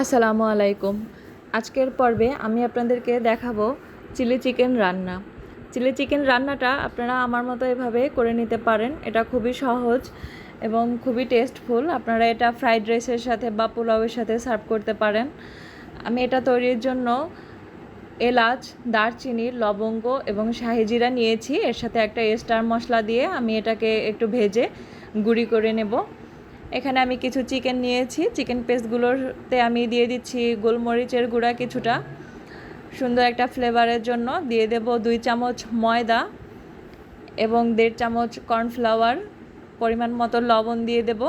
আসসালামু আলাইকুম। আজকের পর্বে আমি আপনাদেরকে দেখাবো চিলি চিকেন রান্না। চিলি চিকেন রান্নাটা আপনারা আমার মতো এভাবে করে নিতে পারেন, এটা খুবই সহজ এবং খুবই টেস্টফুল আপনারা এটা ফ্রাইড রাইসের সাথে বা পোলাওয়ের সাথে সার্ভ করতে পারেন। আমি এটা তৈরির জন্য এলাচ, দারচিনি, লবঙ্গ এবং শাহিজিরা নিয়েছি। এর সাথে একটা স্টার মশলা দিয়ে আমি এটাকে একটু ভেজে গুঁড়ি করে নেব। এখানে আমি কিছু চিকেন নিয়েছি। চিকেন পেস্টগুলোতে আমি দিয়ে দিচ্ছি গোলমরিচের গুঁড়া কিছুটা। সুন্দর একটা ফ্লেভারের জন্য দিয়ে দেব দুই চামচ ময়দা এবং দেড় চামচ কর্নফ্লাওয়ার পরিমাণ মতো লবণ দিয়ে দেব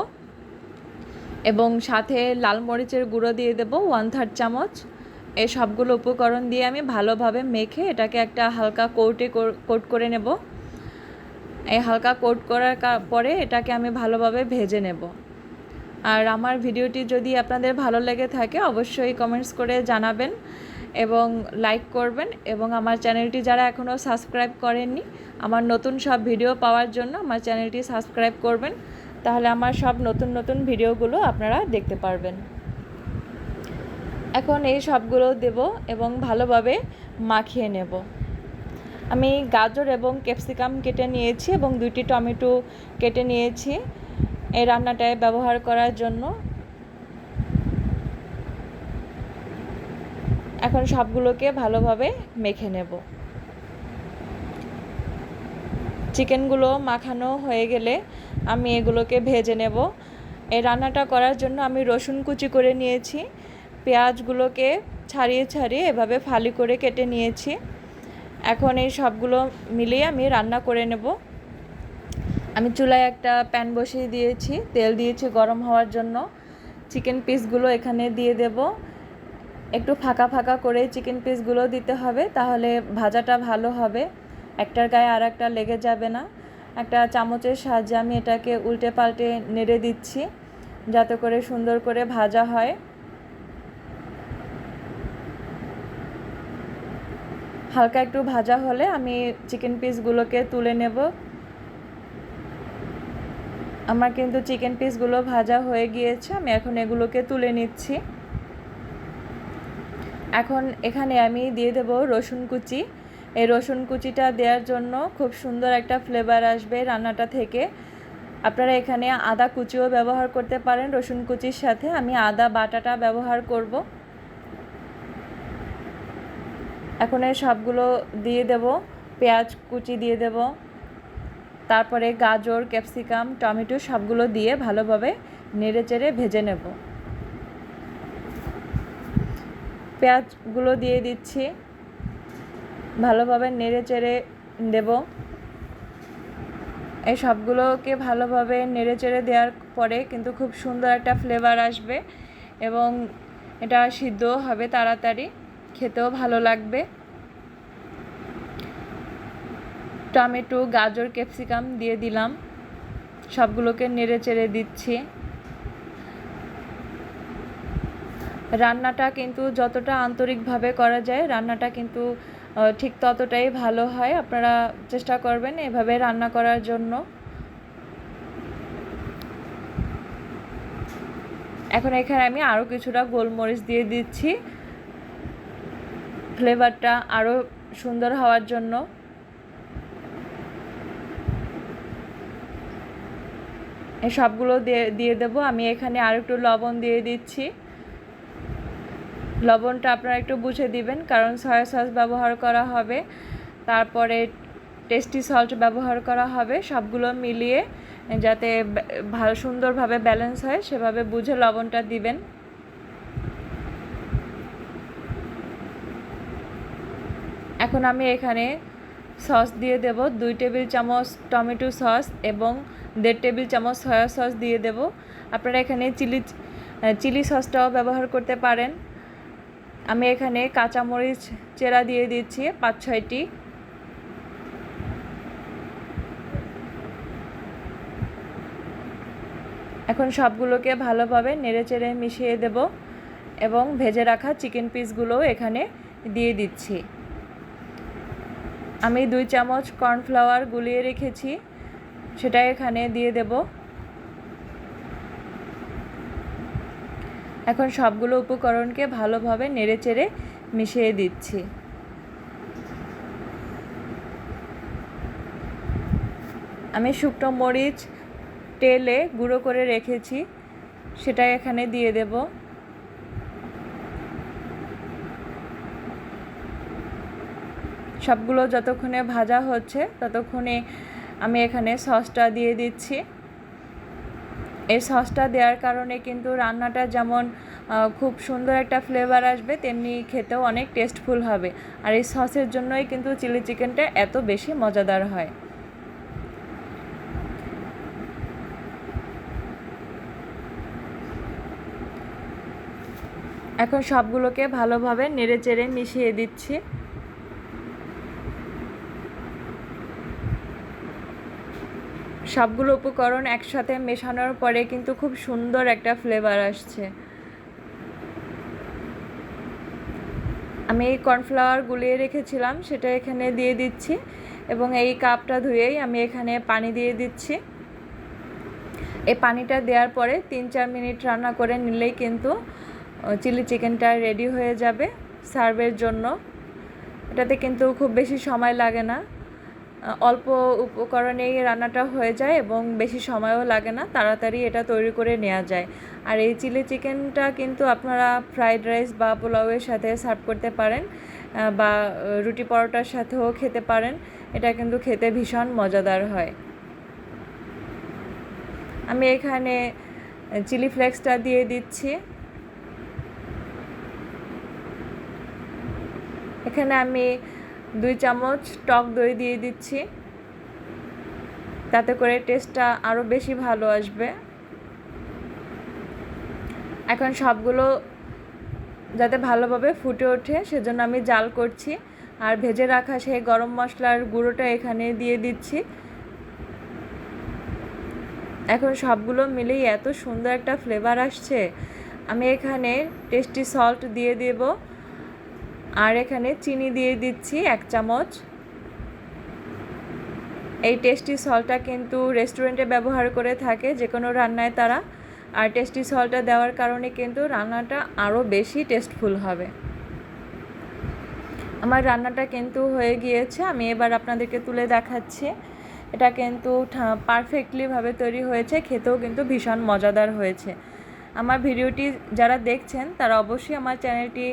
এবং সাথে লাল মরিচের গুঁড়ো দিয়ে দেব ওয়ান থার্ড চামচ। এই সবগুলো উপকরণ দিয়ে আমি ভালোভাবে মেখে এটাকে একটা হালকা কোটে কোট করে নেব। এই হালকা কোট করার পরে এটাকে আমি ভালোভাবে ভেজে নেব। আর আমার ভিডিওটি যদি আপনাদের ভালো লেগে থাকে, অবশ্যই কমেন্টস করে জানাবেন এবং লাইক করবেন এবং আমার চ্যানেলটি যারা এখনও সাবস্ক্রাইব করেননি, আমার নতুন সব ভিডিও পাওয়ার জন্য আমার চ্যানেলটি সাবস্ক্রাইব করবেন। তাহলে আমার সব নতুন নতুন ভিডিওগুলো আপনারা দেখতে পারবেন। এখন এই সবগুলো দেব এবং ভালোভাবে মাখিয়ে নেব। আমি গাজর এবং ক্যাপসিকাম কেটে নিয়েছি এবং দুইটি টমেটো কেটে নিয়েছি। এই রান্নাটায় ব্যবহার করার জন্য। এখন সবগুলোকে ভালোভাবে মেখে নেব। চিকেনগুলো মাখানো হয়ে গেলে আমি এগুলোকে ভেজে নেব। এই রান্নাটা করার জন্য আমি রসুন কুচি করে নিয়েছি। পেঁয়াজগুলোকে ছাড়িয়ে ছাড়িয়ে এভাবে ফালি করে কেটে নিয়েছি। এখন এই সবগুলো মিলিয়ে আমি রান্না করে নেব। আমি চুলায় একটা প্যান বসিয়ে দিয়েছি, তেল দিয়েছি গরম হওয়ার জন্য। চিকেন পিসগুলো এখানে দিয়ে দেব। একটু ফাঁকা ফাঁকা করে চিকেন পিসগুলো দিতে হবে, তাহলে ভাজাটা ভালো হবে। একটার গায়ে আর একটা লেগে যাবে না। একটা চামচের সাহায্যে আমি এটাকে উল্টে পাল্টে নেড়ে দিচ্ছি, যাতে করে সুন্দর করে ভাজা হয়। হালকা একটু ভাজা হলে আমি চিকেন পিসগুলোকে তুলে নেব। আমার কিন্তু চিকেন পিসগুলো ভাজা হয়ে গিয়েছে, আমি এখন এগুলোকে তুলে নিচ্ছি। এখন এখানে আমি দিয়ে দেব রসুন কুচি। এই রসুন কুচিটা দেওয়ার জন্য খুব সুন্দর একটা ফ্লেভার আসবে রান্নাটা থেকে। আপনারা এখানে আদা কুচিও ব্যবহার করতে পারেন রসুন কুচির সাথে। আমি আদা বাটাটা ব্যবহার করব। এখন এই সবগুলো দিয়ে দেব, পেঁয়াজ কুচি দিয়ে দেব। তারপরে গাজর, ক্যাপসিকাম, টমেটো সবগুলো দিয়ে ভালোভাবে নেড়ে চেড়ে ভেজে নেব। পেঁয়াজগুলো দিয়ে দিচ্ছি। ভালোভাবে নেড়ে চেড়ে দেব। এই সবগুলোকে ভালোভাবে নেড়ে চেড়ে দেওয়ার পরে কিন্তু খুব সুন্দর একটা ফ্লেভার আসবে এবং এটা সিদ্ধও হবে তাড়াতাড়ি। খেতেও ভালো লাগবে। টমেটো, গাজর, ক্যাপসিকাম দিয়ে দিলাম। সবগুলোকে নেড়ে চেড়ে দিচ্ছি। রান্নাটা কিন্তু যতটা আন্তরিকভাবে করা যায়, রান্নাটা কিন্তু ঠিক ততটাই ভালো হয়। আপনারা চেষ্টা করবেন এভাবে রান্না করার জন্য। এখন এখানে আমি আরও কিছুটা গোলমরিচ দিয়ে দিচ্ছি। ফ্লেভারটা আরও সুন্দর হওয়ার জন্য। সবগুলো দিয়ে দিয়ে দেবো। আমি এখানে আর একটু লবণ দিয়ে দিচ্ছি। লবণটা আপনারা একটু বুঝে দিবেন, কারণ সয়া সস ব্যবহার করা হবে। তারপরে টেস্টি সল্ট ব্যবহার করা হবে। সবগুলো মিলিয়ে যাতে ভালো, সুন্দরভাবে ব্যালেন্স হয়, সেভাবে বুঝে লবণটা দিবেন। এখন আমি এখানে সস দিয়ে দেব। দুই টেবিল চামচ টমেটো সস এবং দেড় টেবিল চামচ সয়া সস দিয়ে দেব। আপনারা এখানে চিলি চিলি সসটাও ব্যবহার করতে পারেন। আমি এখানে কাঁচামরিচ চেরা দিয়ে দিচ্ছি পাঁচ, ছয়টি। এখন সবগুলোকে ভালোভাবে নেড়ে চেড়ে মিশিয়ে দেব এবং ভেজে রাখা চিকেন পিসগুলোও এখানে দিয়ে দিচ্ছি। আমি দুই চামচ কর্নফ্লাওয়ার গুলিয়ে রেখেছি। সেটা এখানে দিয়ে দেব। এখন সবগুলো উপকরণকে ভালোভাবে নেড়েচেড়ে মিশিয়ে দিচ্ছি। আমি শুকনো মরিচ তেলে গুঁড়ো করে রেখেছি সেটা এখানে দিয়ে দেব। সবগুলো যতক্ষণে ভাজা হচ্ছে, ততক্ষণে আমি এখানে সসটা দিয়ে দিচ্ছি। এই সসটা দেওয়ার কারণে কিন্তু রান্নাটা যেমন খুব সুন্দর একটা ফ্লেভার আসবে, তেমনি খেতেও অনেক টেস্টফুল হবে। আর এই সসের জন্যই কিন্তু চিলি চিকেনটা এত বেশি মজাদার হয়। এখন সবগুলোকে ভালোভাবে নেড়ে চেড়ে মিশিয়ে দিচ্ছি। সবগুলো উপকরণ একসাথে মেশানোর পরে কিন্তু খুব সুন্দর একটা ফ্লেভার আসছে। আমি এই কর্নফ্লাওয়ার গুলিয়ে রেখেছিলাম, সেটা এখানে দিয়ে দিচ্ছি এবং এই কাপটা ধুয়েই আমি এখানে পানি দিয়ে দিচ্ছি। এই পানিটা দেওয়ার পরে তিন চার মিনিট রান্না করে নিলেই কিন্তু চিলি চিকেনটা রেডি হয়ে যাবে সার্ভের জন্য। এটাতে কিন্তু খুব বেশি সময় লাগে না। অল্প উপকরণেই রান্নাটা হয়ে যায় এবং বেশি সময়ও লাগে না, তাড়াতাড়ি এটা তৈরি করে নেওয়া যায়। আর এই চিলি চিকেনটা কিন্তু আপনারা ফ্রাইড রাইস বা পোলাওয়ের সাথে সার্ভ করতে পারেন বা রুটি পরোটার সাথেও খেতে পারেন। এটা কিন্তু খেতে ভীষণ মজাদার হয়। আমি এখানে চিলি ফ্লেক্সটা দিয়ে দিচ্ছি। এখানে আমি দুই চামচ টক দই দিয়ে দিচ্ছি। তাতে করে টেস্টটা আরও বেশি ভালো আসবে। এখন সবগুলো যাতে ভালোভাবে ফুটে ওঠে, সেজন্য আমি জাল করছি। আর ভেজে রাখা সেই গরম মশলার গুঁড়োটা এখানে দিয়ে দিচ্ছি। এখন সবগুলো মিলেই এত সুন্দর একটা ফ্লেভার আসছে। আমি এখানে টেস্টি সল্ট দিয়ে দেব। আর এখানে চিনি দিয়ে দিচ্ছি এক চামচ। এই টেস্টি সল্টটা কিন্তু রেস্টুরেন্টে ব্যবহার করে থাকে যে কোনো রান্নায় তারা। আর টেস্টি সল্টটা দেওয়ার কারণে কিন্তু রান্নাটা আরও বেশি টেস্টফুল হবে। আমার রান্নাটা কিন্তু হয়ে গিয়েছে, আমি এবার আপনাদেরকে তুলে দেখাচ্ছি। এটা কিন্তু পারফেক্টলিভাবে তৈরি হয়েছে, খেতেও কিন্তু ভীষণ মজাদার হয়েছে। আমার ভিডিওটি যারা দেখছেন তারা অবশ্যই আমার চ্যানেলটি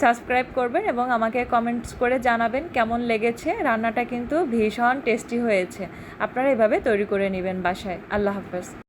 সাবস্ক্রাইব করবেন এবং আমাকে কমেন্টস করে জানাবেন কেমন লেগেছে। রান্নাটা কিন্তু ভীষণ টেস্টি হয়েছে। আপনারা এভাবে তৈরি করে নেবেন বাসায়। আল্লাহ হাফেজ।